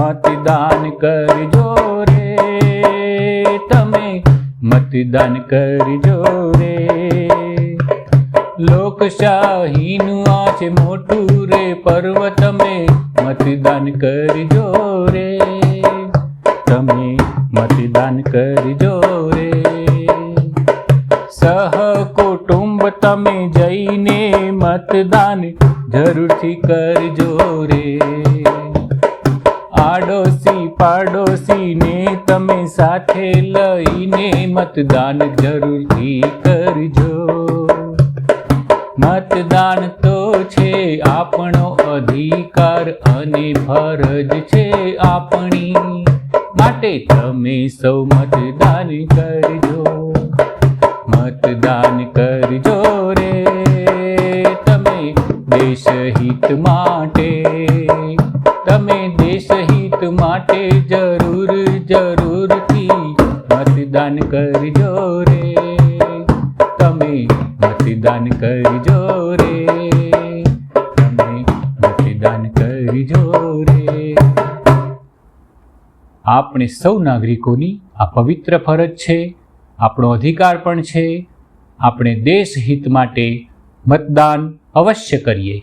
મતદાન કરજો રે. તમે મતદાન કરજો રે. લોકશાહીનું આ છે મોટું રે પર્વ તમે મતદાન કરજો રે. તમે મતદાન કરજો રે. સહ કુટુંબ તમે જઈને મતદાન જરૂરથી કરજો રે. આડોશી પાડોશીને તમે સાથે લઈને મતદાન જરૂરથી કરજો. મતદાન તો છે આપણો અધિકાર અને ફરજ છે આપણી. માટે તમે સૌ મતદાન કરજો. મતદાન કરજો રે તમે દેશ હિત માટે. તમે દેશ હિત માટે જરૂર જરૂરથી મતદાન કરજો રે. તમે મતદાન કરજો રે. તમે મતદાન કરજો રે. આપણે સૌ નાગરિકોની આ પવિત્ર ફરજ છે, આપણો અધિકાર પણ છે. આપણે દેશ હિત માટે મતદાન અવશ્ય કરીએ.